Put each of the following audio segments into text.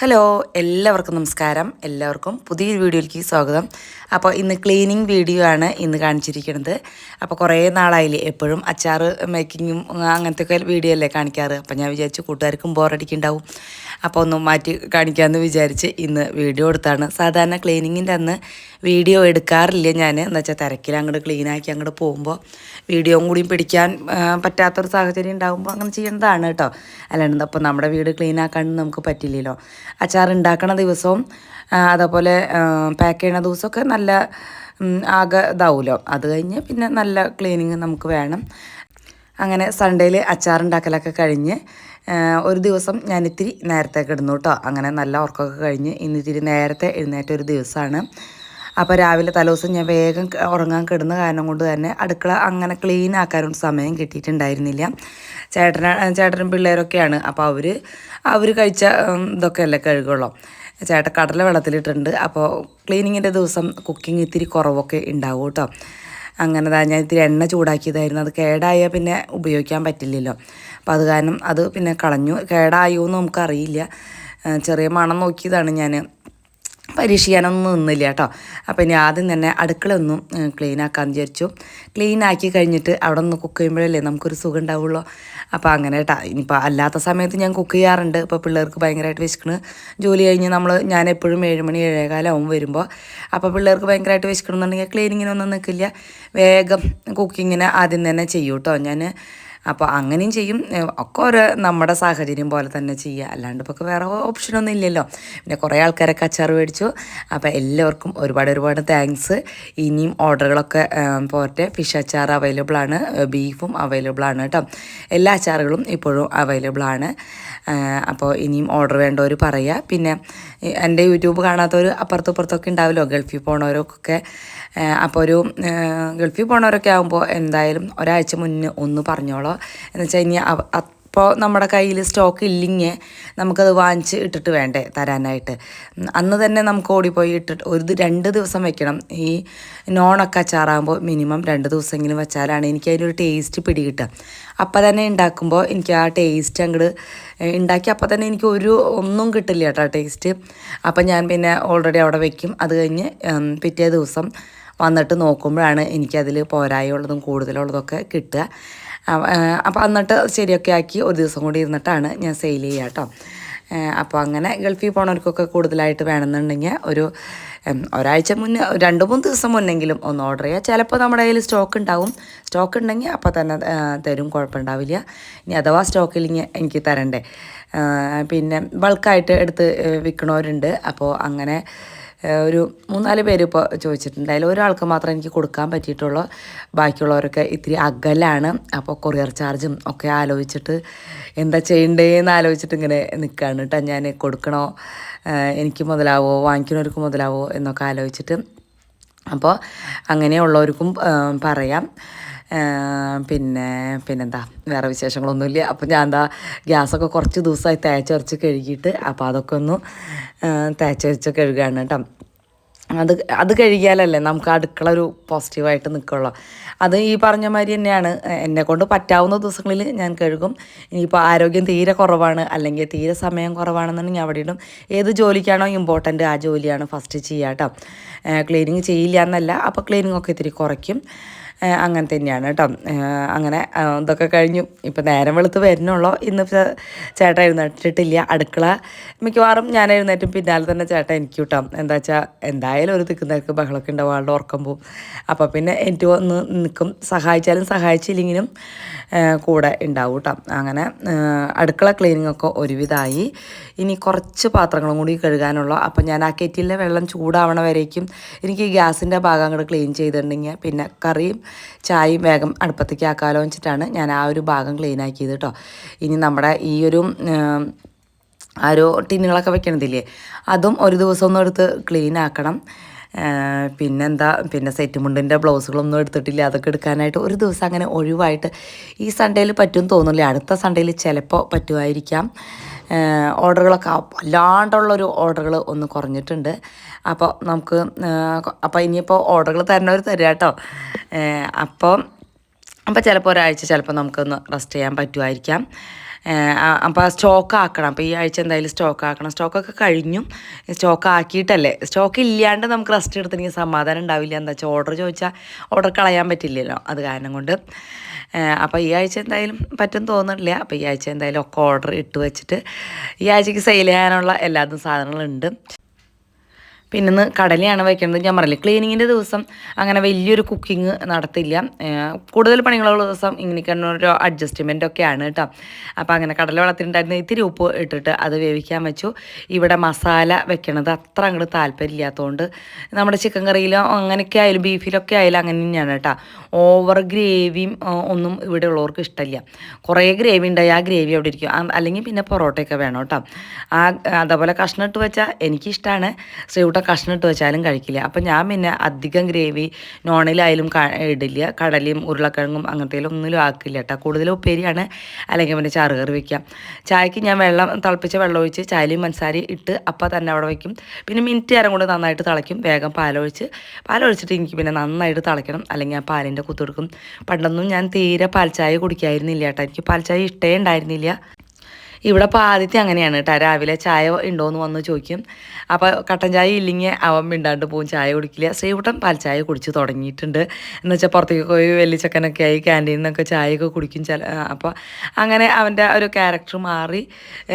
Hello എല്ലാവർക്കും നമസ്കാരം. എല്ലാവർക്കും പുതിയൊരു വീഡിയോയിലേക്ക് സ്വാഗതം. അപ്പോൾ ഇന്ന് ക്ലീനിങ് വീഡിയോ ആണ് ഇന്ന് കാണിച്ചിരിക്കുന്നത്. അപ്പോൾ കുറേ നാളായില്ലേ എപ്പോഴും അച്ചാർ മേക്കിങ്ങും അങ്ങനത്തെ ഒക്കെ വീഡിയോ അല്ലേ കാണിക്കാറ്. അപ്പോൾ ഞാൻ വിചാരിച്ചു കൂട്ടുകാർക്കും ബോറടിക്കുണ്ടാവും അപ്പോൾ ഒന്ന് മാറ്റി കാണിക്കാമെന്ന് വിചാരിച്ച് ഇന്ന് വീഡിയോ എടുത്താണ്. സാധാരണ ക്ലീനിങ്ങിന്റെ അന്ന് വീഡിയോ എടുക്കാറില്ല ഞാൻ എന്ന് വെച്ചാൽ തിരക്കിൽ അങ്ങോട്ട് ക്ലീനാക്കി അങ്ങോട്ട് പോകുമ്പോൾ വീഡിയോയും കൂടിയും പിടിക്കാൻ പറ്റാത്തൊരു സാഹചര്യം ഉണ്ടാകുമ്പോൾ അങ്ങനെ ചെയ്യേണ്ടതാണ് കേട്ടോ. അല്ലാണ്ട് അപ്പോൾ നമ്മുടെ വീട് ക്ലീനാക്കാണ്ട് നമുക്ക് പറ്റില്ലല്ലോ. അച്ചാർ ഉണ്ടാക്കണ ദിവസവും അതേപോലെ പാക്ക് ചെയ്യണ ദിവസമൊക്കെ നല്ല ആകെ ഇതാവുമല്ലോ അത് കഴിഞ്ഞ് പിന്നെ നല്ല ക്ലീനിങ് നമുക്ക് വേണം. അങ്ങനെ സൺഡേയിൽ അച്ചാറുണ്ടാക്കലൊക്കെ കഴിഞ്ഞ് ഒരു ദിവസം ഞാൻ ഇത്തിരി നേരത്തെ കിടന്നു കേട്ടോ അങ്ങനെ നല്ല ഉറക്കമൊക്കെ കഴിഞ്ഞ് ഇന്ന് ഇത്തിരി നേരത്തെ എഴുന്നേറ്റ ഒരു ദിവസമാണ്. അപ്പോൾ രാവിലെ തലേദിവസം ഞാൻ വേഗം ഉറങ്ങാൻ കിടന്ന കാരണം കൊണ്ട് തന്നെ അടുക്കള അങ്ങനെ ക്ലീൻ ആക്കാനൊന്നും സമയം കിട്ടിയിട്ടുണ്ടായിരുന്നില്ല. ചേട്ടന ചേട്ടനും പിള്ളേരൊക്കെയാണ്. അപ്പോൾ അവർ അവർ കഴിച്ച ഇതൊക്കെ ഇതൊക്കെയല്ലേ കഴുകുള്ളൂ. ചേട്ടൻ കടല വെള്ളത്തിലിട്ടുണ്ട് അപ്പോൾ ക്ലീനിങ്ങിന്റെ ദിവസം കുക്കിംഗ് ഇത്തിരി കുറവൊക്കെ ഉണ്ടാവും കേട്ടോ അങ്ങനെ ദാ ഞാൻ ഇത്തിരി എണ്ണ ചൂടാക്കിയതായിരുന്നു. അത് കേടായാൽ പിന്നെ ഉപയോഗിക്കാൻ പറ്റില്ലല്ലോ. അപ്പോൾ അത് കാരണം അത് പിന്നെ കളഞ്ഞു. കേടായോ എന്ന് നമുക്കറിയില്ല ചെറിയ മണം നോക്കിയതാണ് ഞാൻ പരീക്ഷിക്കാനൊന്നും നിന്നില്ല കേട്ടോ. അപ്പോൾ ഇനി ആദ്യം തന്നെ അടുക്കള ഒന്നും ക്ലീൻ ആക്കാമെന്ന് വിചാരിച്ചു. ക്ലീൻ ആക്കി കഴിഞ്ഞിട്ട് അവിടെ ഒന്ന് കുക്ക് ചെയ്യുമ്പോഴല്ലേ നമുക്കൊരു സുഖം ഉണ്ടാവുള്ളൂ. അപ്പോൾ അങ്ങനെ കേട്ടോ. ഇനിയിപ്പോൾ അല്ലാത്ത സമയത്ത് ഞാൻ കുക്ക് ചെയ്യാറുണ്ട്. ഇപ്പോൾ പിള്ളേർക്ക് ഭയങ്കരമായിട്ട് വിശക്കണ്. ജോലി കഴിഞ്ഞ് നമ്മൾ ഞാൻ എപ്പോഴും ഏഴ് മണി ഏഴേകാലാവും വരുമ്പോൾ അപ്പോൾ പിള്ളേർക്ക് ഭയങ്കരമായിട്ട് വിശക്കണമെന്നുണ്ടെങ്കിൽ ക്ലീനിങ്ങിനൊന്നും നിൽക്കില്ല വേഗം കുക്കിങ്ങിന് ആദ്യം തന്നെ ചെയ്യൂ കേട്ടോ ഞാൻ അപ്പോൾ അങ്ങനെയും ചെയ്യും. ഒക്കെ ഓരോ നമ്മുടെ സാഹചര്യം പോലെ തന്നെ ചെയ്യുക അല്ലാണ്ട് ഇപ്പോൾ വേറെ ഓപ്ഷനൊന്നും ഇല്ലല്ലോ. പിന്നെ കുറേ ആൾക്കാരൊക്കെ അച്ചാർ മേടിച്ചു. അപ്പോൾ എല്ലാവർക്കും ഒരുപാട് ഒരുപാട് താങ്ക്സ് ഇനിയും ഓർഡറുകളൊക്കെ പോരട്ടെ. ഫിഷ് അച്ചാർ അവൈലബിൾ ആണ്. ബീഫും അവൈലബിൾ ആണ് കേട്ടോ. എല്ലാ അച്ചാറുകളും ഇപ്പോഴും അവൈലബിൾ ആണ്. അപ്പോൾ ഇനിയും ഓർഡർ വേണ്ടവർ പറയുക പിന്നെ എന്റെ യൂട്യൂബ് കാണാത്തവർ അപ്പുറത്തും ഇപ്പുറത്തൊക്കെ ഉണ്ടാവുമല്ലോ ഗൾഫിൽ പോണവരൊക്കെ. അപ്പോൾ ഒരു ഗൾഫിൽ പോണവരൊക്കെ ആകുമ്പോൾ എന്തായാലും ഒരാഴ്ച മുന്നേ ഒന്ന് പറഞ്ഞോളോ. എന്ന് വെച്ചാൽ ഇനി അപ്പോൾ നമ്മുടെ കയ്യിൽ സ്റ്റോക്ക് ഇല്ലെങ്കിൽ നമുക്കത് വാങ്ങിച്ച് ഇട്ടിട്ട് വേണ്ടേ തരാനായിട്ട്. അന്ന് തന്നെ നമുക്ക് ഓടിപ്പോയി ഇട്ടിട്ട് ഒരു രണ്ട് ദിവസം വെക്കണം. ഈ നോണൊക്കെ അച്ചാറാകുമ്പോൾ മിനിമം രണ്ട് ദിവസമെങ്കിലും വെച്ചാലാണ് എനിക്ക് അതിനൊരു ടേസ്റ്റ് പിടികിട്ടുക. അപ്പം തന്നെ ഉണ്ടാക്കുമ്പോൾ എനിക്ക് ആ ടേസ്റ്റ് അങ്ങോട്ട് ഉണ്ടാക്കി അപ്പം തന്നെ എനിക്ക് ഒരു ഒന്നും കിട്ടില്ല കേട്ടോ ടേസ്റ്റ് അപ്പം ഞാൻ പിന്നെ ഓൾറെഡി അവിടെ വെക്കും. അത് കഴിഞ്ഞ് പിറ്റേ ദിവസം വന്നിട്ട് നോക്കുമ്പോഴാണ് എനിക്കതിൽ പോരായുള്ളതും കൂടുതലുള്ളതൊക്കെ കിട്ടുക. അപ്പോൾ എന്നിട്ട് ശരിയൊക്കെ ആക്കി ഒരു ദിവസം കൂടി ഇരുന്നിട്ടാണ് ഞാൻ സെയിൽ ചെയ്യുക കേട്ടോ അപ്പോൾ അങ്ങനെ ഗൾഫിൽ പോണവർക്കൊക്കെ കൂടുതലായിട്ട് വേണമെന്നുണ്ടെങ്കിൽ ഒരു ഒരാഴ്ച മുന്നേ രണ്ട് മൂന്ന് ദിവസം മുന്നെങ്കിലും ഒന്ന് ഓർഡർ ചെയ്യുക. ചിലപ്പോൾ നമ്മുടെ കയ്യിൽ സ്റ്റോക്ക് ഉണ്ടാവും. സ്റ്റോക്ക് ഉണ്ടെങ്കിൽ അപ്പോൾ തന്നെ തരും. കുഴപ്പമുണ്ടാവില്ല. ഇനി അഥവാ സ്റ്റോക്ക് ഇല്ലെങ്കിൽ എനിക്ക് തരണ്ടേ. പിന്നെ ബൾക്കായിട്ട് എടുത്ത് വിൽക്കണവരുണ്ട്. അപ്പോൾ അങ്ങനെ ഒരു മൂന്നാൽ പേര് ഇപ്പോൾ ചോദിച്ചിട്ടുണ്ട്. അതിൽ ഒരാൾക്ക് മാത്രമേ എനിക്ക് കൊടുക്കാൻ പറ്റിയിട്ടുള്ളൂ. ബാക്കിയുള്ളവരൊക്കെ ഇത്തിരി അകലാണ്. അപ്പോൾ കൊറിയർ ചാർജും ഒക്കെ ആലോചിച്ചിട്ട് എന്താ ചെയ്യണ്ടേന്ന് ആലോചിച്ചിട്ട് ഇങ്ങനെ നിൽക്കുകയാണ് കേട്ടോ. ഞാൻ കൊടുക്കണോ? എനിക്ക് മുതലാവോ? വാങ്ങിക്കുന്നവർക്ക് മുതലാവോ? എന്നൊക്കെ ആലോചിച്ചിട്ട്. അപ്പോൾ അങ്ങനെയുള്ളവർക്കും പറയാം. പിന്നെ പിന്നെന്താ? വേറെ വിശേഷങ്ങളൊന്നുമില്ല. അപ്പോൾ ഞാൻ എന്താ ഗ്യാസൊക്കെ കുറച്ച് ദിവസമായി തേച്ചൊരച്ച് കഴുകിയിട്ട് അപ്പോൾ അതൊക്കെ ഒന്ന് തേച്ചൊരച്ച് കഴുകുകയാണ് കേട്ടോ. അത് അത് കഴുകിയാലല്ലേ നമുക്ക് അടുക്കള ഒരു പോസിറ്റീവായിട്ട് നിൽക്കുള്ളൂ അത് ഈ പറഞ്ഞ മാതിരി തന്നെയാണ്. എന്നെ കൊണ്ട് പറ്റാവുന്ന ദിവസങ്ങളിൽ ഞാൻ കഴുകും. ഇനിയിപ്പോൾ ആരോഗ്യം തീരെ കുറവാണ്. അല്ലെങ്കിൽ തീരെ സമയം കുറവാണെന്നുണ്ടെങ്കിൽ അവിടെ ഇടും. ഏത് ജോലിക്കാണോ ഇമ്പോർട്ടന്റ് ആ ജോലിയാണ് ഫസ്റ്റ് ചെയ്യാം കേട്ടോ. ക്ലീനിങ് ചെയ്യില്ല എന്നല്ല. അപ്പോൾ ക്ലീനിങ് ഒക്കെ ഇത്തിരി കുറയ്ക്കും. അങ്ങനെ തന്നെയാണ് കേട്ടോ. അങ്ങനെ ഇതൊക്കെ കഴിഞ്ഞു. ഇപ്പം നേരം വെളുത്ത് വരുന്നുള്ളൂ. ഇന്ന് ചേട്ടൻ എഴുന്നേറ്റിട്ടില്ല. അടുക്കള മിക്കവാറും ഞാൻ എഴുന്നേറ്റും. പിന്നാലെ തന്നെ ചേട്ടൻ എനിക്ക് കിട്ടാം. എന്താ വെച്ചാൽ എന്തായാലും ഒരു തിക്കുന്നേർക്ക് ബഹളമൊക്കെ ഉണ്ടാവും. ആളുടെ ഉറക്കം പോവും. അപ്പോൾ പിന്നെ എനിക്ക് ഒന്ന് നിൽക്കും സഹായിച്ചാലും സഹായിച്ചില്ലെങ്കിലും കൂടെ ഉണ്ടാവും കേട്ടോ. അങ്ങനെ അടുക്കള ക്ലീനിങ് ഒക്കെ ഒരുവിധമായി ഇനി കുറച്ച് പാത്രങ്ങളും കൂടി കഴുകാനുള്ള. അപ്പോൾ ഞാൻ ആ കെറ്റിലെ വെള്ളം ചൂടാവണ വരേക്കും എനിക്ക് ഈ ഗ്യാസിന്റെ ഭാഗം അങ്ങോട്ട് ക്ലീൻ ചെയ്തിട്ടുണ്ടെങ്കിൽ പിന്നെ കറിയും ചായയും വേഗം അടുപ്പത്തേക്ക് ആക്കാലോ വെച്ചിട്ടാണ് ഞാൻ ആ ഒരു ഭാഗം ക്ലീൻ ആക്കിയത് കേട്ടോ ഇനി നമ്മുടെ ഈ ഒരു ആ ഒരു ടിന്നുകളൊക്കെ വെക്കണതില്ലേ അതും ഒരു ദിവസം ഒന്നും എടുത്ത് ക്ലീൻ ആക്കണം. പിന്നെന്താ പിന്നെ സെറ്റ് മുണ്ടിന്റെ ബ്ലൗസുകളൊന്നും എടുത്തിട്ടില്ല. അതൊക്കെ എടുക്കാനായിട്ട് ഒരു ദിവസം അങ്ങനെ ഒഴിവായിട്ട് ഈ സൺഡേയിൽ പറ്റും തോന്നില്ല അടുത്ത സൺഡേയിൽ ചിലപ്പോൾ പറ്റുമായിരിക്കാം ഓർഡറുകളൊക്കെ വല്ലാണ്ടുള്ളൊരു ഓർഡറുകൾ ഒന്ന് കുറഞ്ഞിട്ടുണ്ട്. അപ്പോൾ നമുക്ക് അപ്പോൾ ഇനിയിപ്പോൾ ഓർഡറുകൾ തരണവർ തരിക കേട്ടോ. അപ്പോൾ അപ്പോൾ ചിലപ്പോൾ ഒരാഴ്ച ചിലപ്പോൾ നമുക്കൊന്ന് റെസ്റ്റ് ചെയ്യാൻ പറ്റുമായിരിക്കാം. അപ്പോൾ സ്റ്റോക്ക് ആക്കണം. അപ്പോൾ ഈ ആഴ്ച എന്തായാലും സ്റ്റോക്ക് ആക്കണം. സ്റ്റോക്കൊക്കെ കഴിഞ്ഞു. സ്റ്റോക്ക് ആക്കിയിട്ടല്ലേ? സ്റ്റോക്ക് ഇല്ലാണ്ട് നമുക്ക് റെസ്റ്റ് എടുത്തിട്ടുണ്ടെങ്കിൽ സമാധാനം ഉണ്ടാവില്ല. എന്താ വെച്ചാൽ ഓർഡർ ചോദിച്ചാൽ ഓർഡർ കളയാൻ പറ്റില്ലല്ലോ. അത് കാരണം കൊണ്ട്. അപ്പോൾ ഈ ആഴ്ച എന്തായാലും പറ്റും തോന്നുന്നില്ല. അപ്പോൾ ഈ ആഴ്ച എന്തായാലും ഒക്കെ ഓർഡർ ഇട്ട് വെച്ചിട്ട് ഈ ആഴ്ചക്ക് സെയിൽ ചെയ്യാനുള്ള എല്ലാതും സാധനങ്ങളുണ്ട്. പിന്നെ ഇന്ന് കടലയാണ് വയ്ക്കുന്നത്. ഞാൻ പറയില്ല ക്ലീനിങ്ങിന്റെ ദിവസം അങ്ങനെ വലിയൊരു കുക്കിംഗ് നടത്തില്ല. കൂടുതൽ പണികളുള്ള ദിവസം ഇങ്ങനെയൊക്കെ ഒരു അഡ്ജസ്റ്റ്മെന്റ് ഒക്കെയാണ് കേട്ടോ. അപ്പോൾ അങ്ങനെ കടല വളർത്തിയിട്ടുണ്ടായിരുന്ന ഇത്തിരി ഉപ്പ് ഇട്ടിട്ട് അത് വേവിക്കാൻ വെച്ചു. ഇവിടെ മസാല വെക്കണത് അത്ര അങ്ങോട്ട് താല്പര്യമില്ലാത്തതുകൊണ്ട് നമ്മുടെ ചിക്കൻ കറിയിലോ അങ്ങനെയൊക്കെ ആയാലും ബീഫിലൊക്കെ ആയാലും അങ്ങനെ തന്നെയാണ് കേട്ടോ. ഓവർ ഗ്രേവിയും ഒന്നും ഇവിടെ ഉള്ളവർക്ക് ഇഷ്ടമില്ല കുറേ ഗ്രേവി ഉണ്ടായി ആ ഗ്രേവി അവിടെ ഇരിക്കും. അല്ലെങ്കിൽ പിന്നെ പൊറോട്ടയൊക്കെ വേണം കേട്ടോ. ആ അതേപോലെ കഷ്ണം ഇട്ട് വെച്ചാൽ എനിക്കിഷ്ടമാണ് കഷ്ണം ഇട്ട് വെച്ചാലും കഴിക്കില്ല. അപ്പം ഞാൻ പിന്നെ അധികം ഗ്രേവി നോണിലായാലും ഇടില്ല. കടലയും ഉരുളക്കിഴങ്ങും അങ്ങനത്തേലും ഒന്നിലും ആക്കില്ല കേട്ടോ കൂടുതലും ഉപ്പേരിയാണ്. അല്ലെങ്കിൽ പിന്നെ ചാറ് കറി വയ്ക്കാം ചായക്ക് ഞാൻ വെള്ളം തിളപ്പിച്ച വെള്ളം ഒഴിച്ച് ചായലും പഞ്ചസാരി ഇട്ട് അപ്പം തന്നെ അവിടെ വയ്ക്കും പിന്നെ മിനിറ്റ് നേരം കൊണ്ട് നന്നായിട്ട് തിളയ്ക്കും. വേഗം പാലൊഴിച്ച്. പാലൊഴിച്ചിട്ട് എനിക്ക് പിന്നെ നന്നായിട്ട് തിളയ്ക്കണം. അല്ലെങ്കിൽ ആ പാലിന്റെ കുത്തെടുക്കും പണ്ടൊന്നും ഞാൻ തീരെ പാൽച്ചായ കുടിക്കായിരുന്നില്ല കേട്ടോ എനിക്ക് പാൽച്ചായ ഇഷ്ടേ ഉണ്ടായിരുന്നില്ല. ഇവിടെ ഇപ്പോൾ ആദ്യത്തെ അങ്ങനെയാണ് കേട്ടോ. രാവിലെ ചായ ഉണ്ടോയെന്ന് വന്ന് ചോദിക്കും. അപ്പോൾ കട്ടൻ ചായ ഇല്ലെങ്കിൽ അവൻ മിണ്ടാണ്ട് പോകും ചായ കുടിക്കില്ല. ശ്രീകുട്ടൻ പാൽ ചായ കുടിച്ച് തുടങ്ങിയിട്ടുണ്ട്. എന്ന് വെച്ചാൽ പുറത്തേക്ക് പോയി വെല്ലിച്ചക്കനൊക്കെ ആയി ക്യാന്റീനിൽ നിന്നൊക്കെ ചായയൊക്കെ കുടിക്കും ചില അപ്പോൾ അങ്ങനെ അവന്റെ ഒരു ക്യാരക്ടർ മാറി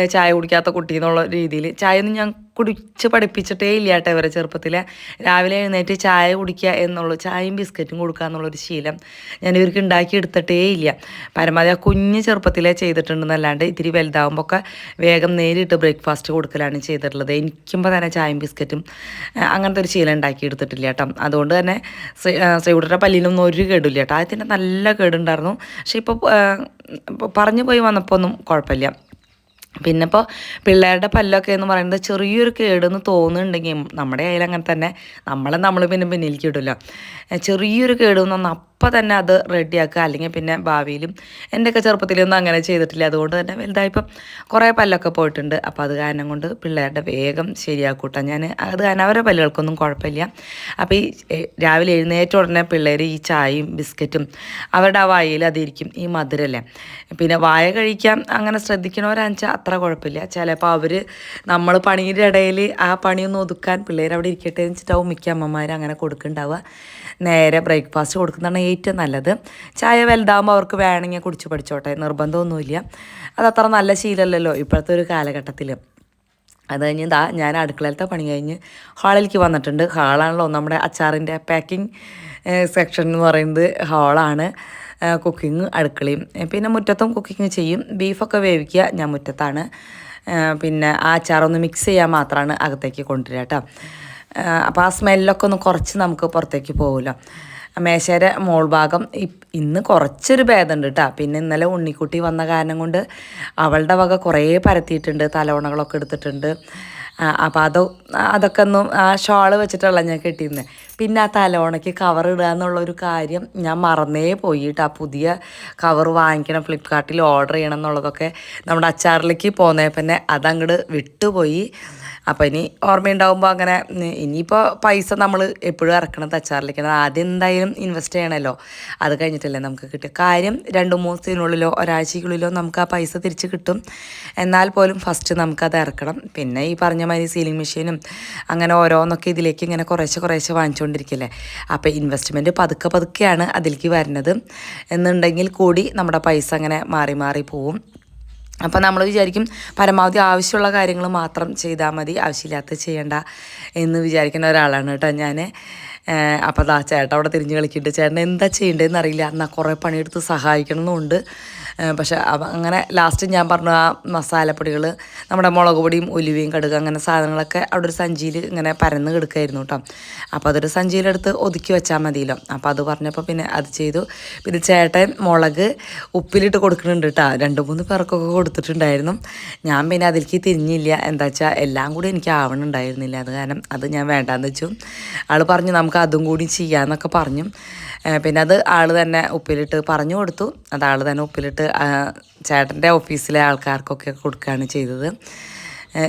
ചായ കുടിക്കാത്ത കുട്ടി എന്നുള്ള രീതിയിൽ. ചായ ഒന്നും ഞാൻ കുടിച്ച് പഠിപ്പിച്ചിട്ടേ ഇല്ല കേട്ടോ ഇവരെ ചെറുപ്പത്തിൽ രാവിലെ എഴുന്നേറ്റ് ചായ കുടിക്കുക എന്നുള്ള. ചായയും ബിസ്ക്കറ്റും കൊടുക്കുക എന്നുള്ളൊരു ശീലം ഞാൻ ഇവർക്ക് ഉണ്ടാക്കി എടുത്തിട്ടേ ഇല്ല. പരമാവധി ആ കുഞ്ഞ് ചെറുപ്പത്തിലേ ചെയ്തിട്ടുണ്ടെന്നല്ലാണ്ട് ഇത്തിരി വലുതാവുമ്പോൾ ഒക്കെ വേഗം നേരിട്ട് ബ്രേക്ക്ഫാസ്റ്റ് കൊടുക്കലാണ് ചെയ്തിട്ടുള്ളത്. എനിക്കുമ്പോൾ തന്നെ ചായയും ബിസ്ക്കറ്റും അങ്ങനത്തെ ഒരു ശീലം ഉണ്ടാക്കി എടുത്തിട്ടില്ല കേട്ടോ. അതുകൊണ്ട് തന്നെ ശ്രീ ആ, പല്ലിനൊന്നും ഒരു കേടില്ല കേട്ടോ. ആദ്യത്തിന്റെ നല്ല കേടുണ്ടായിരുന്നു. പക്ഷേ ഇപ്പോൾ പറഞ്ഞു പോയി വന്നപ്പോൾ ഒന്നും കുഴപ്പമില്ല. പിന്നെ ഇപ്പോൾ പിള്ളേരുടെ പല്ലൊക്കെ എന്ന് പറയുന്നത് ചെറിയൊരു കേടെന്ന് തോന്നുന്നുണ്ടെങ്കിൽ നമ്മുടെ കയ്യിൽ അങ്ങനെ തന്നെ നമ്മളെ നമ്മൾ പിന്നെ പിന്നിലേക്ക് ഇടില്ല ചെറിയൊരു കേടെന്ന് പറഞ്ഞാൽ അപ്പം തന്നെ അത് റെഡിയാക്കുക. അല്ലെങ്കിൽ പിന്നെ ഭാവിയിലും എന്റെയൊക്കെ ചെറുപ്പത്തിലൊന്നും അങ്ങനെ ചെയ്തിട്ടില്ല. അതുകൊണ്ട് തന്നെ വലുതായപ്പം കുറേ പല്ലൊക്കെ പോയിട്ടുണ്ട്. അപ്പോൾ അത് കാരണം കൊണ്ട് പിള്ളേരുടെ വേഗം ശരിയാക്കൂട്ടാ. ഞാൻ അത് കാരണം അവരുടെ പല്ലുകൾക്കൊന്നും കുഴപ്പമില്ല. അപ്പോൾ ഈ രാവിലെ എഴുന്നേറ്റ ഉടനെ പിള്ളേർ ഈ ചായയും ബിസ്ക്കറ്റും അവരുടെ ആ വായയിൽ അതിരിക്കും. ഈ മധുരല്ലേ. പിന്നെ വായ കഴിക്കാൻ അങ്ങനെ ശ്രദ്ധിക്കണവരാണെന്ന് അത്ര കുഴപ്പമില്ല. ചിലപ്പോൾ അവർ നമ്മൾ പണിയുടെ ഇടയിൽ ആ പണിയൊന്നും ഒതുക്കാൻ പിള്ളേർ അവിടെ ഇരിക്കട്ടെ എന്ന് വെച്ചിട്ടാവും മിക്ക അമ്മമാർ അങ്ങനെ കൊടുക്കുന്നുണ്ടാവുക നേരെ ബ്രേക്ക്ഫാസ്റ്റ് കൊടുക്കുന്നതാണ് ഏറ്റവും നല്ലത്. ചായ വലുതാകുമ്പോൾ അവർക്ക് വേണമെങ്കിൽ കുടിച്ച് പഠിച്ചോട്ടെ. നിർബന്ധമൊന്നുമില്ല. അത് അത്ര നല്ല ശീലമല്ലല്ലോ ഇപ്പോഴത്തെ ഒരു കാലഘട്ടത്തിൽ അത് കഴിഞ്ഞ് ദാ ഞാൻ അടുക്കളയിലത്തെ പണി കഴിഞ്ഞ് ഹാളിലേക്ക് വന്നിട്ടുണ്ട്. ഹാളാണല്ലോ നമ്മുടെ അച്ചാറിന്റെ പാക്കിംഗ് സെക്ഷൻ എന്ന് പറയുന്നത് ഹാളാണ്. കുക്കിംഗ് അടുക്കളയും. പിന്നെ മുറ്റത്തും കുക്കിങ് ചെയ്യും. ബീഫൊക്കെ വേവിക്കുക ഞാൻ മുറ്റത്താണ്. പിന്നെ ആ അച്ചാറൊന്ന് മിക്സ് ചെയ്യാൻ മാത്രമാണ് അകത്തേക്ക് കൊണ്ടുവരിക കേട്ടോ. അപ്പോൾ ആ സ്മെല്ലൊക്കെ ഒന്ന് കുറച്ച് നമുക്ക് പുറത്തേക്ക് പോകുമല്ലോ മേശയുടെ മോൾ ഭാഗം ഇന്ന് കുറച്ചൊരു ഭേദമുണ്ട് കേട്ടോ. പിന്നെ ഇന്നലെ ഉണ്ണിക്കുട്ടി വന്ന കാരണം കൊണ്ട് അവളുടെ വക കുറേ പരത്തിയിട്ടുണ്ട് തലവണകളൊക്കെ എടുത്തിട്ടുണ്ട്. അപ്പോൾ അത് അതൊക്കെ ഒന്നും ആ ഷോൾ വെച്ചിട്ടുള്ള ഞാൻ കെട്ടിയിരുന്നത് പിന്നെ ആ തലോണയ്ക്ക് കവർ ഇടുക എന്നുള്ള ഒരു കാര്യം ഞാൻ മറന്നേ പോയിട്ട് ആ പുതിയ കവർ വാങ്ങിക്കണം ഫ്ലിപ്കാർട്ടിൽ ഓർഡർ ചെയ്യണം എന്നുള്ളതൊക്കെ നമ്മുടെ അച്ചാറിലേക്ക് പോന്നേ പിന്നെ അതങ്ങോട്ട് വിട്ടുപോയി. അപ്പോൾ ഇനി ഓർമ്മയുണ്ടാകുമ്പോൾ അങ്ങനെ ഇനിയിപ്പോൾ പൈസ നമ്മൾ എപ്പോഴും ഇറക്കണത് അച്ചാറിലേക്കാണ് ആദ്യം എന്തായാലും ഇൻവെസ്റ്റ് ചെയ്യണമല്ലോ അത് കഴിഞ്ഞിട്ടല്ലേ നമുക്ക് കിട്ടുക. കാര്യം രണ്ട് മൂന്ന് ദിവസത്തിനുള്ളിലോ ഒരാഴ്ചയ്ക്കുള്ളിലോ നമുക്ക് ആ പൈസ തിരിച്ച് കിട്ടും. എന്നാൽ പോലും ഫസ്റ്റ് നമുക്കത് ഇറക്കണം. പിന്നെ ഈ പറഞ്ഞ മാതിരി സീലിംഗ് മെഷീനും അങ്ങനെ ഓരോന്നൊക്കെ ഇതിലേക്ക് ഇങ്ങനെ കുറേശ്ശെ കുറേശ്ശെ വാങ്ങിച്ചുകൊണ്ടിരിക്കില്ലേ അപ്പോൾ ഇൻവെസ്റ്റ്മെന്റ് പതുക്കെ പതുക്കെയാണ് അതിലേക്ക് വരുന്നത്. എന്നുണ്ടെങ്കിൽ കൂടി നമ്മുടെ പൈസ അങ്ങനെ മാറി മാറി പോവും. അപ്പോൾ നമ്മൾ വിചാരിക്കും പരമാവധി ആവശ്യമുള്ള കാര്യങ്ങൾ മാത്രം ചെയ്താൽ മതി ആവശ്യമില്ലാത്ത ചെയ്യണ്ട എന്ന് വിചാരിക്കുന്ന ഒരാളാണ് കേട്ടോ ഞാൻ അപ്പോൾ ദാ ചേട്ടൻ അവിടെ തിരിഞ്ഞ് കളിക്കുന്നുണ്ട്. ചേട്ടൻ എന്താ ചെയ്യേണ്ടതെന്ന് അറിയില്ല. എന്നാൽ കുറേ പണിയെടുത്ത് സഹായിക്കണമെന്നുണ്ട്. പക്ഷെ അങ്ങനെ ലാസ്റ്റ് ഞാൻ പറഞ്ഞു ആ മസാലപ്പൊടികൾ നമ്മുടെ മുളക് പൊടിയും ഉലുവയും കടുക് അങ്ങനെ സാധനങ്ങളൊക്കെ അവിടെ ഒരു സഞ്ചിയിൽ ഇങ്ങനെ പരന്ന് കിടക്കായിരുന്നു കേട്ടോ. അപ്പോൾ അതൊരു സഞ്ചിയിലെടുത്ത് ഒതുക്കി വെച്ചാൽ മതിയല്ലോ. അപ്പോൾ അത് പറഞ്ഞപ്പോൾ പിന്നെ അത് ചെയ്തു. പിന്നെ ചേട്ടൻ മുളക് ഉപ്പിലിട്ട് കൊടുക്കുന്നുണ്ട് കേട്ടോ. രണ്ട് മൂന്ന് പേർക്കൊക്കെ കൊടുത്തിട്ടുണ്ടായിരുന്നു. ഞാൻ പിന്നെ അതിലേക്ക് തിരിഞ്ഞില്ല. എന്താ വെച്ചാൽ എല്ലാം കൂടി എനിക്ക് ആവണുണ്ടായിരുന്നില്ല അത് കാരണം അത് ഞാൻ വേണ്ടാന്ന് വെച്ചു. ആൾ പറഞ്ഞു നമുക്ക് അതും കൂടി ചെയ്യാമെന്നൊക്കെ പറഞ്ഞു. പിന്നെ അത് ആൾ തന്നെ ഉപ്പിലിട്ട് പറഞ്ഞു കൊടുത്തു. അത് ആൾ തന്നെ ഉപ്പിലിട്ട് ചേട്ടന്റെ ഓഫീസിലെ ആൾക്കാർക്കൊക്കെ കൊടുക്കുകയാണ് ചെയ്തത്.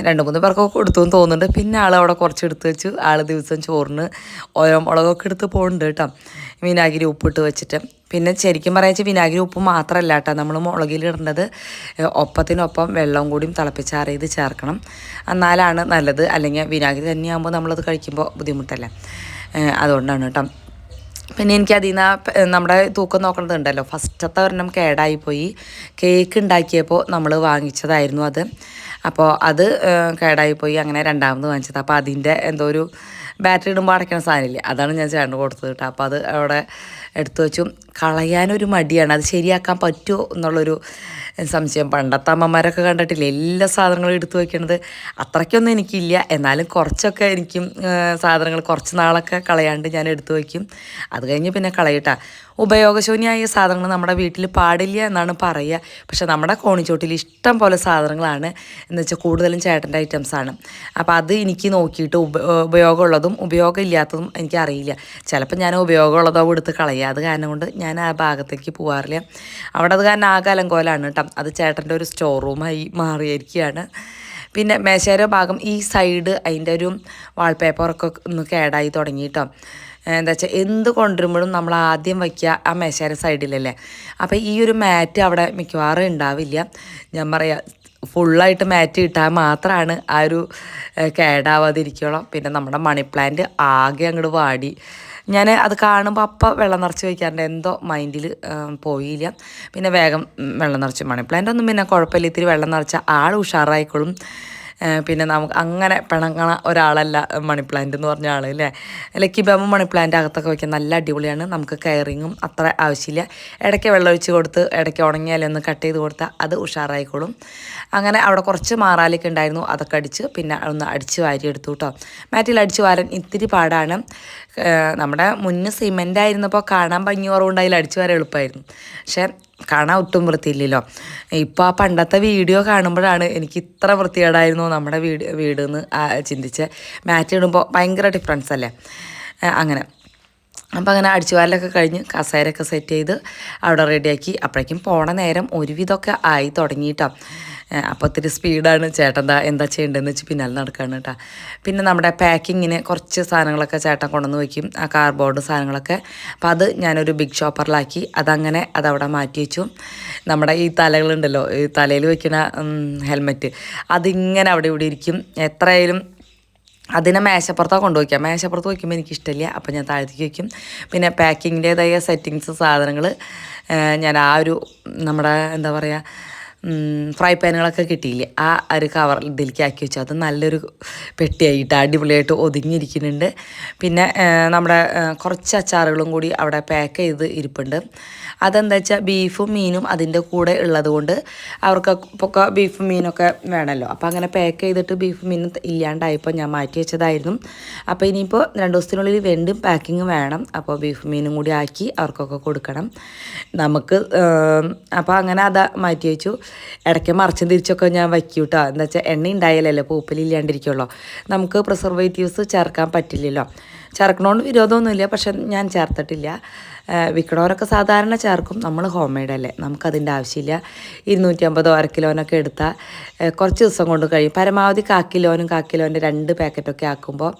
രണ്ട് മൂന്ന് പേർക്കൊക്കെ കൊടുത്തു എന്ന് തോന്നുന്നുണ്ട്. പിന്നെ ആൾ അവിടെ കുറച്ച് എടുത്ത് വെച്ചു. ആൾ ദിവസം ചോറിന് ഓരോ മുളകൊക്കെ എടുത്ത് പോകുന്നുണ്ട് കേട്ടോ. വിനാഗിരി ഉപ്പിട്ട് വെച്ചിട്ട്. പിന്നെ ശരിക്കും പറയാച്ച വിനാഗിരി ഉപ്പ് മാത്രമല്ല കേട്ടോ നമ്മൾ മുളകിൽ ഇടേണ്ടത്. ഒപ്പത്തിനൊപ്പം വെള്ളം കൂടിയും തിളപ്പിച്ചാറിയത് ചേർക്കണം. എന്നാലാണ് നല്ലത്. അല്ലെങ്കിൽ വിനാഗിരി തന്നെയാകുമ്പോൾ നമ്മളത് കഴിക്കുമ്പോൾ ബുദ്ധിമുട്ടല്ലേ? അതുകൊണ്ടാണ് കേട്ടോ. പിന്നെ എനിക്ക് അതിൽ നിന്ന് നമ്മുടെ തൂക്കം നോക്കണതുണ്ടല്ലോ. ഫസ്റ്റത്തെ ഒരെണ്ണം കേടായി പോയി കേക്ക് ഉണ്ടാക്കിയപ്പോൾ നമ്മൾ വാങ്ങിച്ചതായിരുന്നു അത്. അപ്പോൾ അത് കേടായി പോയി അങ്ങനെ രണ്ടാമത് വാങ്ങിച്ചത്. അപ്പോൾ അതിന്റെ എന്തോ ഒരു ബാറ്ററി ഇടുമ്പോൾ അടയ്ക്കണ സാധനമില്ല? അതാണ് ഞാൻ ചേട്ടന് കൊടുത്തത് കേട്ടോ. അപ്പോൾ അത് അവിടെ എടുത്തു വെച്ചു. കളയാനൊരു മടിയാണ്. അത് ശരിയാക്കാൻ പറ്റുമോ എന്നുള്ളൊരു സംശയം. പണ്ടത്തെ അമ്മമാരൊക്കെ കണ്ടിട്ടില്ല എല്ലാ സാധനങ്ങളും എടുത്തു വയ്ക്കണത് അത്രയ്ക്കൊന്നും എനിക്കില്ല. എന്നാലും കുറച്ചൊക്കെ എനിക്കും സാധനങ്ങൾ കുറച്ച് നാളൊക്കെ കളയാണ്ട് ഞാൻ എടുത്തു വയ്ക്കും അത് കഴിഞ്ഞ് പിന്നെ കളയട്ടാ. ഉപയോഗശൂന്യമായ സാധനങ്ങൾ നമ്മുടെ വീട്ടിൽ പാടില്ല എന്നാണ് പറയുക. പക്ഷെ നമ്മുടെ കോണിച്ചോട്ടിൽ ഇഷ്ടം പോലെ സാധനങ്ങളാണ് എന്ന് വെച്ചാൽ കൂടുതലും ചേട്ടന്റെ ഐറ്റംസാണ് അപ്പോൾ അത് എനിക്ക് നോക്കിയിട്ട് ഉപ ഉപയോഗമുള്ളതും ഉപയോഗമില്ലാത്തതും എനിക്കറിയില്ല ചിലപ്പോൾ ഞാൻ ഉപയോഗമുള്ളതോ എടുത്ത് കളയുക അത് കാരണം കൊണ്ട് ഞാൻ ആ ഭാഗത്തേക്ക് പോകാറില്ല അവിടെ അത് കാരണം ആകാലം കോലാണ് കേട്ടോ. അത് ചേട്ടന്റെ ഒരു സ്റ്റോർ റൂമായി മാറിയിരിക്കുകയാണ്. പിന്നെ മേശേര ഭാഗം ഈ സൈഡ് അതിന്റെ ഒരു വാൾപേപ്പറൊക്കെ ഒന്ന് കേടായി തുടങ്ങിയിട്ടോ. എന്താ വെച്ചാൽ എന്ത് കൊണ്ടുവരുമ്പോഴും നമ്മൾ ആദ്യം വയ്ക്കുക ആ മേശേര സൈഡിലല്ലേ അപ്പോൾ ഈ ഒരു മാറ്റ് അവിടെ മിക്കവാറും ഉണ്ടാവില്ല. ഞാൻ പറയാം ഫുള്ളായിട്ട് മാറ്റ് ഇട്ടാൽ മാത്രമാണ് ആ ഒരു കേടാവാതിരിക്കണം പിന്നെ നമ്മുടെ മണി പ്ലാന്റ് ആകെ അങ്ങോട്ട് വാടി. ഞാൻ അത് കാണുമ്പോൾ അപ്പം വെള്ളം നിറച്ച് വയ്ക്കാറുണ്ട് എന്തോ മൈൻഡിൽ പോയില്ല. പിന്നെ വേഗം വെള്ളം നിറച്ച് മണി. പ്ലാന്റ് ഒന്നും പിന്നെ കുഴപ്പമില്ല. ഇത്തിരി വെള്ളം നിറച്ച ആൾ ഉഷാറായിക്കോളും. പിന്നെ നമുക്ക് അങ്ങനെ പിണങ്ങണ ഒരാളല്ല മണി പ്ലാന്റ് എന്ന് പറഞ്ഞ ആൾ അല്ലേ ലക്കി ബാമ്പ് മണി പ്ലാന്റ് അകത്തൊക്കെ വയ്ക്കാൻ നല്ല അടിപൊളിയാണ്. നമുക്ക് കയറിങ്ങും അത്ര ആവശ്യമില്ല. ഇടയ്ക്ക് വെള്ളം ഒഴിച്ച് കൊടുത്ത് ഇടയ്ക്ക് ഉണങ്ങിയാലേ ഒന്ന് കട്ട് ചെയ്ത് കൊടുത്താൽ അത് ഉഷാറായിക്കോളും. അങ്ങനെ അവിടെ കുറച്ച് മാറാലൊക്കെ ഉണ്ടായിരുന്നു. അതൊക്കെ അടിച്ച് പിന്നെ ഒന്ന് അടിച്ച് വാരി എടുത്തു കേട്ടോ മാറ്റിൽ അടിച്ച് വാരാൻ ഇത്തിരി പാടാണ്. നമ്മുടെ മുന്ന് സിമെന്റ് ആയിരുന്നപ്പോൾ കാണാൻ ഭംഗി കുറവുണ്ടായാലും അടിച്ച് വരാൻ എളുപ്പമായിരുന്നു പക്ഷേ കാണാൻ ഒട്ടും വൃത്തിയില്ലല്ലോ. ഇപ്പോൾ ആ പണ്ടത്തെ വീഡിയോ കാണുമ്പോഴാണ് എനിക്ക് ഇത്ര വൃത്തികേടായിരുന്നു നമ്മുടെ വീട് വീട് എന്ന് ചിന്തിച്ച് മാറ്റ് ഇടുമ്പോൾ ഭയങ്കര ഡിഫറൻസ് അല്ലേ? അങ്ങനെ. അപ്പം അങ്ങനെ അടിച്ചുവാരലൊക്കെ കഴിഞ്ഞ് കസേരയൊക്കെ സെറ്റ് ചെയ്ത് അവിടെ റെഡിയാക്കി അപ്പോഴേക്കും പോണ നേരം ഒരുവിധമൊക്കെ ആയി തുടങ്ങിയിട്ടോ. അപ്പോൾ ഒത്തിരി സ്പീഡാണ് ചേട്ടൻ എന്താ ചെയ്യേണ്ടതെന്ന് വെച്ച് പിന്നാലെ നടക്കുകയാണ് കേട്ടോ പിന്നെ നമ്മുടെ പാക്കിങ്ങിന് കുറച്ച് സാധനങ്ങളൊക്കെ ചേട്ടൻ കൊണ്ടുവന്ന് വയ്ക്കും ആ കാർബോർഡ് സാധനങ്ങളൊക്കെ. അപ്പോൾ അത് ഞാനൊരു ബിഗ് ഷോപ്പറിലാക്കി അതങ്ങനെ അതവിടെ മാറ്റി വെച്ചു. നമ്മുടെ ഈ തലകളുണ്ടല്ലോ ഈ തലയിൽ വെക്കുന്ന ഹെൽമെറ്റ് അതിങ്ങനെ അവിടെ ഇവിടെ ഇരിക്കും. എത്രയായാലും അതിനെ മേശപ്പുറത്താണ് കൊണ്ടുവയ്ക്കുക മേശപ്പുറത്ത് വയ്ക്കുമ്പോൾ എനിക്കിഷ്ടമില്ല അപ്പോൾ ഞാൻ താഴത്തേക്ക് വയ്ക്കും പിന്നെ പാക്കിങ്ങിന്റേതായ സെറ്റിങ്സ് സാധനങ്ങൾ ഞാൻ ആ ഒരു നമ്മുടെ എന്താ പറയുക ഫ്രൈ പാനുകളൊക്കെ കിട്ടിയില്ലേ? ആ ഒരു കവർ ഇതിലേക്ക് ആക്കി വെച്ചു. അത് നല്ലൊരു പെട്ടിയായിട്ട് അടിപൊളിയായിട്ട് ഒതുങ്ങിയിരിക്കുന്നുണ്ട്. പിന്നെ നമ്മുടെ കുറച്ച് അച്ചാറുകളും കൂടി അവിടെ പാക്ക് ചെയ്ത് ഇരിപ്പുണ്ട്. അതെന്താ വെച്ചാൽ ബീഫും മീനും അതിന്റെ കൂടെ ഉള്ളത് കൊണ്ട് അവർക്ക് ഒക്കെ ബീഫും മീനൊക്കെ വേണമല്ലോ അപ്പോൾ അങ്ങനെ പാക്ക് ചെയ്തിട്ട് ബീഫും മീനും ഇല്ലാണ്ടായപ്പോൾ ഞാൻ മാറ്റി വെച്ചതായിരുന്നു. അപ്പോൾ ഇനിയിപ്പോൾ രണ്ട് ദിവസത്തിനുള്ളിൽ വീണ്ടും പാക്കിങ് വേണം. അപ്പോൾ ബീഫ് മീനും കൂടി ആക്കി അവർക്കൊക്കെ കൊടുക്കണം. നമുക്ക് അപ്പോൾ അങ്ങനെ അത് മാറ്റി വെച്ചു. ഇടയ്ക്ക് മറിച്ചും തിരിച്ചൊക്കെ ഞാൻ വയ്ക്കും കേട്ടോ എന്താ വെച്ചാൽ എണ്ണ ഉണ്ടായാലല്ലേ പൂപ്പലില്ലാണ്ടിരിക്കുള്ളൂ. നമുക്ക് പ്രിസർവേറ്റീവ്സ് ചേർക്കാൻ പറ്റില്ലല്ലോ. ചേർക്കണോണ്ട് വിരോധമൊന്നുമില്ല പക്ഷെ ഞാൻ ചേർത്തിട്ടില്ല. വിൽക്കണവരൊക്കെ സാധാരണ ചേർക്കും. നമ്മൾ ഹോം മെയ്ഡ് അല്ലേ. നമുക്കതിന്റെ ആവശ്യമില്ല. ഇരുന്നൂറ്റി അമ്പതോ അര കിലോനൊക്കെ എടുത്താൽ കുറച്ച് ദിവസം കൊണ്ട് കഴിയും. പരമാവധി കാക്കിലോനും കാക്കിലോന്റെ രണ്ട് പാക്കറ്റൊക്കെ ആക്കുമ്പോൾ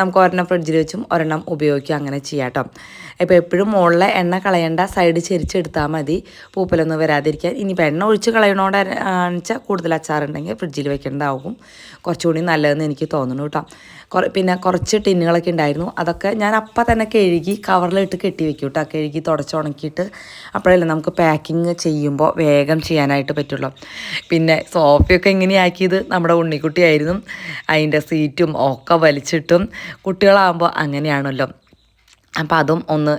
നമുക്ക് ഒരെണ്ണം ഫ്രിഡ്ജിൽ വെച്ചും ഒരെണ്ണം ഉപയോഗിക്കും അങ്ങനെ ചെയ്യാം കേട്ടോ ഇപ്പോൾ എപ്പോഴും മുകളിലെ എണ്ണ കളയേണ്ട സൈഡ് ചെരിച്ചെടുത്താൽ മതി. പൂപ്പലൊന്നും വരാതിരിക്കാൻ. ഇനിയിപ്പോൾ എണ്ണ ഒഴിച്ച് കളയണോണ്ട് വെച്ചാൽ കൂടുതൽ അച്ചാറുണ്ടെങ്കിൽ ഫ്രിഡ്ജിൽ വെക്കേണ്ടതാകും കുറച്ചുകൂടി നല്ലതെന്ന് എനിക്ക് തോന്നുന്നു കേട്ടോ പിന്നെ കുറച്ച് ടിന്നുകളൊക്കെ ഉണ്ടായിരുന്നു. അതൊക്കെ ഞാൻ അപ്പം തന്നെ കഴുകി കവറിലിട്ട് കെട്ടി വെക്കും കേട്ടോ കഴുകി തുടച്ച് ഉണക്കിയിട്ട് അപ്പോഴല്ലേ നമുക്ക് പാക്കിങ് ചെയ്യുമ്പോൾ വേഗം ചെയ്യാനായിട്ട് പറ്റുള്ളൂ. പിന്നെ സോഫയൊക്കെ എങ്ങനെയാക്കിയത്? നമ്മുടെ ഉണ്ണിക്കുട്ടിയായിരുന്നു. അതിന്റെ സീറ്റും ഒക്കെ വലിച്ചിട്ടും കുട്ടികളാകുമ്പോൾ അങ്ങനെയാണല്ലോ. അപ്പം അതും ഒന്ന്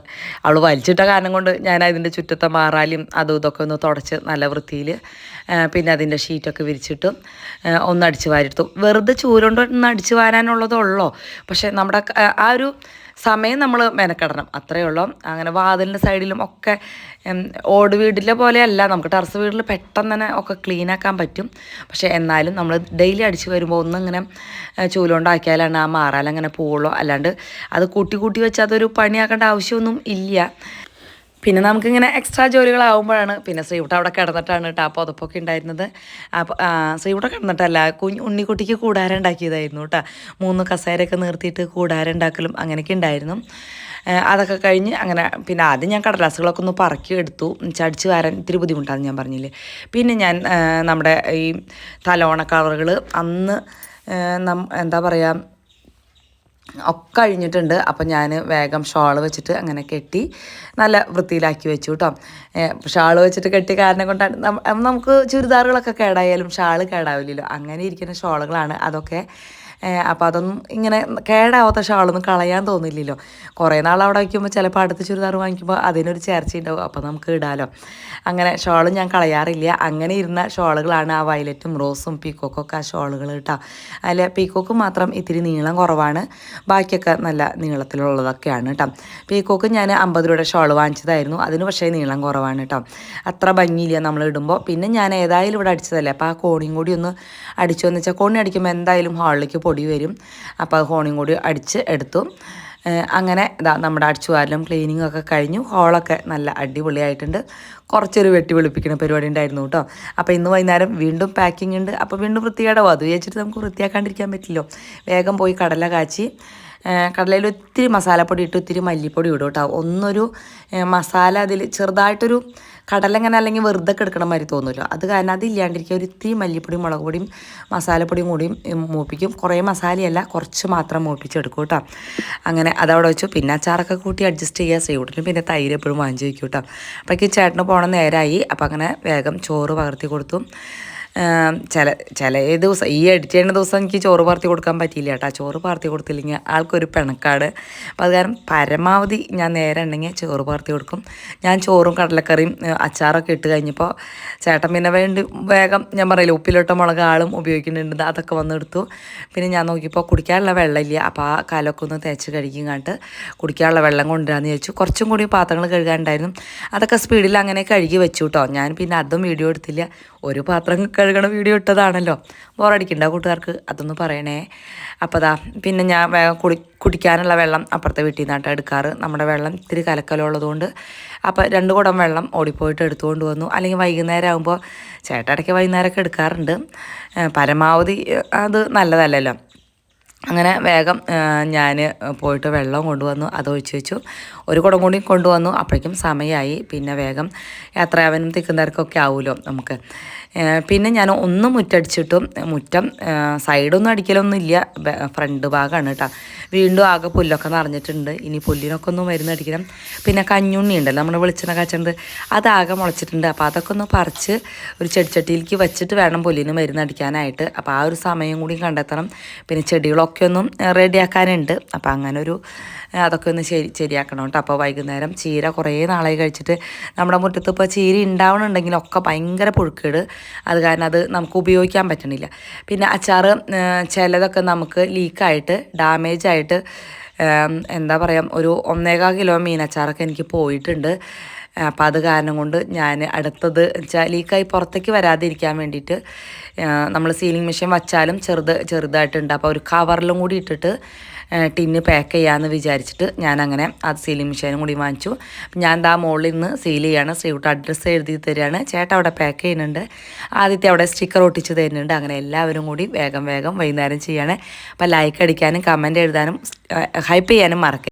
അവൾ വലിച്ചിട്ട കാരണം കൊണ്ട് ഞാൻ അതിന്റെ ചുറ്റത്തെ മാറാലും അതും ഇതൊക്കെ ഒന്ന് തുടച്ച് നല്ല വൃത്തിയിൽ പിന്നെ അതിന്റെ ഷീറ്റൊക്കെ വിരിച്ചിട്ടും ഒന്ന് അടിച്ച് വാരിയെടുത്തു. വെറുതെ ചൂലുകൊണ്ട് ഒന്ന് അടിച്ച് വാരാനുള്ളതുള്ളോ പക്ഷേ നമ്മുടെ ആ ഒരു സമയം നമ്മൾ മെനക്കെടണം. അത്രയേ ഉള്ളൂ. അങ്ങനെ വാതിലിന്റെ സൈഡിലും ഒക്കെ ഓട് വീടിലെ പോലെയല്ല. നമുക്ക് ടെറസ് വീട്ടിൽ പെട്ടെന്ന് തന്നെ ഒക്കെ ക്ലീൻ ആക്കാൻ പറ്റും. പക്ഷേ എന്നാലും നമ്മൾ ഡെയിലി അടിച്ച് വരുമ്പോൾ ഒന്നിങ്ങനെ ചൂലുകൊണ്ടാക്കിയാലാണ് ആ മാറാലങ്ങനെ പോവുള്ളൂ. അല്ലാണ്ട് അത് കൂട്ടി കൂട്ടി വെച്ച് അതൊരു പണിയാക്കേണ്ട ആവശ്യമൊന്നും ഇല്ല. പിന്നെ നമുക്കിങ്ങനെ എക്സ്ട്രാ ജോലികളാവുമ്പോഴാണ്. പിന്നെ ശ്രീകുട്ട അവിടെ കിടന്നിട്ടാണ് കേട്ടോ അപ്പോൾ ഉണ്ടായിരുന്നത്. അപ്പോൾ ശ്രീകുട്ട കിടന്നിട്ടല്ല കുഞ്ഞ് ഉണ്ണിക്കുട്ടിക്ക് കൂടാരം ഉണ്ടാക്കിയതായിരുന്നു കേട്ടോ മൂന്ന് കസേരയൊക്കെ നിർത്തിയിട്ട് കൂടാരം ഉണ്ടാക്കലും അങ്ങനെയൊക്കെ ഉണ്ടായിരുന്നു. അതൊക്കെ കഴിഞ്ഞ് അങ്ങനെ പിന്നെ ആദ്യം ഞാൻ കടലാസുകളൊക്കെ ഒന്ന് പറക്കി എടുത്തു. ചടിച്ച് വരാൻ ഇത്തിരി ബുദ്ധിമുട്ടാണെന്ന് ഞാൻ പറഞ്ഞില്ലേ. പിന്നെ ഞാൻ നമ്മുടെ ഈ തലോണ കളറുകൾ അന്ന് എന്താ പറയുക ഒക്കെ കഴിഞ്ഞിട്ടുണ്ട്. അപ്പം ഞാൻ വേഗം ഷാൾ വെച്ചിട്ട് അങ്ങനെ കെട്ടി നല്ല വൃത്തിയിലാക്കി വെച്ചു കേട്ടോ ഷാൾ വെച്ചിട്ട് കെട്ടിയ കാരണം കൊണ്ടാണ് നമുക്ക് ചുരിദാറുകളൊക്കെ കേടായാലും ഷാൾ കേടാവില്ലല്ലോ. അങ്ങനെ ഇരിക്കുന്ന ഷോളുകളാണ് അതൊക്കെ അപ്പോൾ അതൊന്നും ഇങ്ങനെ കേടാവാത്ത ഷാളൊന്നും കളയാൻ തോന്നില്ലല്ലോ. കുറേ നാൾ അവിടെ വയ്ക്കുമ്പോൾ ചിലപ്പോൾ അടുത്ത ചുരിദാർ വാങ്ങിക്കുമ്പോൾ അതിനൊരു ചേർച്ച ഉണ്ടാവും. അപ്പോൾ നമുക്ക് ഇടാലോ. അങ്ങനെ ഷോളും ഞാൻ കളയാറില്ല. അങ്ങനെ ഇരുന്ന ഷോളുകളാണ് ആ വയലറ്റും റോസും പീക്കോക്കൊക്കെ ആ ഷോളുകൾ കേട്ടോ അതിൽ പീക്കോക്ക് മാത്രം ഇത്തിരി നീളം കുറവാണ്. ബാക്കിയൊക്കെ നല്ല നീളത്തിലുള്ളതൊക്കെയാണ് കേട്ടോ പീക്കോക്ക് ഞാൻ അമ്പത് രൂപയുടെ ഷോൾ വാങ്ങിച്ചതായിരുന്നു. അതിന് പക്ഷേ നീളം കുറവാണ് കേട്ടോ അത്ര ഭംഗിയില്ല നമ്മൾ ഇടുമ്പോൾ പിന്നെ ഞാൻ ഏതായാലും ഇവിടെ അടിച്ചതല്ലേ. അപ്പോൾ ആ കോണിയും കൂടി ഒന്ന് അടിച്ചു എന്ന് വെച്ചാൽ കോണി അടിക്കുമ്പോൾ എന്തായാലും ഹാളിലേക്ക് പൊടി വരും. അപ്പോൾ അത് ഹോണിയും കൂടി അടിച്ച് എടുത്തു. അങ്ങനെ ഇതാ നമ്മുടെ അടിച്ചുവാരലും ക്ലീനിങ്ങും ഒക്കെ കഴിഞ്ഞു. ഹോളൊക്കെ നല്ല അടിപൊളിയായിട്ടുണ്ട്. കുറച്ചൊരു വെട്ടി വെളുപ്പിക്കുന്ന പരിപാടി ഉണ്ടായിരുന്നു കേട്ടോ അപ്പോൾ ഇന്ന് വൈകുന്നേരം വീണ്ടും പാക്കിംഗ് ഉണ്ട്. അപ്പോൾ വീണ്ടും വൃത്തികേടാവും. അത് വിചാരിച്ചിട്ട് നമുക്ക് വൃത്തിയാക്കാണ്ടിരിക്കാൻ പറ്റില്ലോ. വേഗം പോയി കടല കാച്ചി. കടലയിൽ ഒത്തിരി മസാലപ്പൊടി ഇട്ട് ഒത്തിരി മല്ലിപ്പൊടി ഇടും കേട്ടോ. ഒന്നൊരു മസാല അതിൽ ചെറുതായിട്ടൊരു കടല ഇങ്ങനെ അല്ലെങ്കിൽ വെറുതെ എടുക്കണ മാതിരി തോന്നുമല്ലോ അത് കാരണം അതില്ലാണ്ടിരിക്കുക ഒരു ഇത്തിരി മല്ലിപ്പൊടിയും മുളക് പൊടിയും മസാലപ്പൊടിയും കൂടിയും മൂപ്പിക്കും. കുറേ മസാലയല്ല കുറച്ച് മാത്രം മൂപ്പിച്ചെടുക്കും കേട്ടോ. അങ്ങനെ അതവിടെ വെച്ചു. പിന്നെ അച്ചാറൊക്കെ കൂട്ടി അഡ്ജസ്റ്റ് ചെയ്യുക. ശ്രീകുട്ടനും പിന്നെ തൈര് എപ്പോഴും വാങ്ങിച്ച് വയ്ക്കും കേട്ടോ. അപ്പോഴേക്കും ചേട്ടന് പോകണം നേരമായി അപ്പോൾ അങ്ങനെ വേഗം ചോറ് പകർത്തി കൊടുത്തു. ചില ചില ദിവസം ഈ എഡിറ്റ് ചെയ്യുന്ന ദിവസം എനിക്ക് ചോറ് പാർത്തി കൊടുക്കാൻ പറ്റിയില്ല കേട്ടോ. ചോറ് പാർത്തി കൊടുത്തില്ലെങ്കിൽ ആൾക്കൊരു പിണക്കാട്. അപ്പോൾ അത് കാരണം പരമാവധി ഞാൻ നേരെ ഉണ്ടെങ്കിൽ ചോറ് പാർത്തി കൊടുക്കും. ഞാൻ ചോറും കടലക്കറിയും അച്ചാറൊക്കെ ഇട്ട് കഴിഞ്ഞപ്പോൾ ചേട്ടൻ പിന്നെ വേണ്ടി വേഗം ഞാൻ പറയില്ല ഉപ്പിലോട്ട മുളക് ആളും ഉപയോഗിക്കുന്നുണ്ട്. അതൊക്കെ വന്നെടുത്തു പിന്നെ ഞാൻ നോക്കിയപ്പോൾ കുടിക്കാനുള്ള വെള്ളമില്ല. അപ്പോൾ ആ കാലൊക്കെ ഒന്ന് തേച്ച് കഴുകിയും കണ്ട് കുടിക്കാനുള്ള വെള്ളം കൊണ്ടുവരാമെന്ന് ചോദിച്ചു കുറച്ചും കൂടി പാത്രങ്ങൾ കഴുകാനുണ്ടായിരുന്നു. അതൊക്കെ സ്പീഡിൽ അങ്ങനെ കഴുകി വെച്ചു കേട്ടോ. ഞാൻ പിന്നെ അതും വീഡിയോ എടുത്തില്ല. ഒരു പാത്രം കഴുകണ വീഡിയോ ഇട്ടതാണല്ലോ. ബോറടിക്കണ്ട കൂട്ടുകാർക്ക് അതൊന്ന് പറയണേ. അപ്പോൾ അതാ പിന്നെ ഞാൻ കുടി കുടിക്കാനുള്ള വെള്ളം അപ്പുറത്തെ വീട്ടിൽ നിന്നായിട്ട് എടുക്കാറ്. നമ്മുടെ വെള്ളം ഇത്തിരി കലക്കലുള്ളതുകൊണ്ട്. അപ്പോൾ രണ്ട് കുടം വെള്ളം ഓടിപ്പോയിട്ട് എടുത്തുകൊണ്ട് വന്നു. അല്ലെങ്കിൽ വൈകുന്നേരം ആകുമ്പോൾ ചേട്ടടയ്ക്ക് വൈകുന്നേരമൊക്കെ എടുക്കാറുണ്ട്. പരമാവധി അത് നല്ലതല്ലല്ലോ. അങ്ങനെ വേഗം ഞാൻ പോയിട്ട് വെള്ളം കൊണ്ടുവന്നു. അത് ഒഴിച്ച് വെച്ചു. ഒരു കുടം കൂടി കൊണ്ടുവന്നു. അപ്പോഴേക്കും സമയമായി. പിന്നെ വേഗം യാത്രയാവാനും തിക്കും തിരക്കൊക്കെ ആവുമല്ലോ നമുക്ക്. പിന്നെ ഞാൻ ഒന്നും മുറ്റടിച്ചിട്ടും മുറ്റം സൈഡൊന്നും അടിക്കലൊന്നും ഇല്ല ഫ്രണ്ട് ഭാഗമാണ് കേട്ടോ വീണ്ടും ആകെ പുല്ലൊക്കെ നിറഞ്ഞിട്ടുണ്ട്. ഇനി പുല്ലിനൊക്കെ ഒന്ന് മരുന്നടിക്കണം പിന്നെ കഞ്ഞുണ്ണി ഉണ്ടല്ലോ നമ്മൾ വെളിച്ചെണ്ണ കാച്ചുണ്ട്. അതാകെ മുളച്ചിട്ടുണ്ട്. അപ്പോൾ അതൊക്കെ ഒന്ന് പറിച്ച് ഒരു ചെടിച്ചട്ടിയിലേക്ക് വെച്ചിട്ട് വേണം പുല്ലിന് മരുന്നടിക്കാനായിട്ട് അപ്പോൾ ആ ഒരു സമയം കൂടി കണ്ടെത്തണം. പിന്നെ ചെടികളൊക്കെ ഒന്നും റെഡിയാക്കാനുണ്ട്. അപ്പോൾ അങ്ങനെ ഒരു അതൊക്കെ ഒന്ന് ശരി ശരിയാക്കണം കേട്ടോ അപ്പോൾ വൈകുന്നേരം ചീര കുറേ നാളായി കഴിച്ചിട്ട് നമ്മുടെ മുറ്റത്ത് ഇപ്പോൾ ചീര ഉണ്ടാവണമെന്നുണ്ടെങ്കിലൊക്കെ ഭയങ്കര പുഴുക്കേട്. അത് കാരണം അത് നമുക്ക് ഉപയോഗിക്കാൻ പറ്റണില്ല. പിന്നെ അച്ചാറ് ചിലതൊക്കെ നമുക്ക് ലീക്കായിട്ട് ഡാമേജ് ആയിട്ട് എന്താ പറയുക ഒരു ഒന്നേകാൽ കിലോ മീനച്ചാറൊക്കെ എനിക്ക് പോയിട്ടുണ്ട്. അപ്പോൾ അത് കാരണം കൊണ്ട് ഞാൻ അടുത്തത് വെച്ചാൽ ലീക്കായി പുറത്തേക്ക് വരാതിരിക്കാൻ വേണ്ടിയിട്ട് നമ്മൾ സീലിംഗ് മെഷീൻ വച്ചാലും ചെറുത് ചെറുതായിട്ടുണ്ട്. അപ്പോൾ ഒരു കവറിലും കൂടി ഇട്ടിട്ട് ടിന്ന് പാക്ക് ചെയ്യാമെന്ന് വിചാരിച്ചിട്ട് ഞാൻ അങ്ങനെ അത് സീലിംഗ് മെഷീനും കൂടി വാങ്ങിച്ചു. ഞാൻ ദാ മുകളിൽ നിന്ന് സീൽ ചെയ്യാണ് ശ്രീകുട്ട് അഡ്രസ്സ് എഴുതി തരികയാണ്. ചേട്ടൻ അവിടെ പാക്ക് ചെയ്യുന്നുണ്ട്. ആദ്യത്തെ അവിടെ സ്റ്റിക്കർ ഒട്ടിച്ച് തരുന്നുണ്ട്. അങ്ങനെ എല്ലാവരും കൂടി വേഗം വേഗം വൈകുന്നേരം ചെയ്യാണ്. അപ്പോൾ ലൈക്ക് അടിക്കാനും കമന്റ് എഴുതാനും ഹൈപ്പ് ചെയ്യാനും മറക്കരുത്.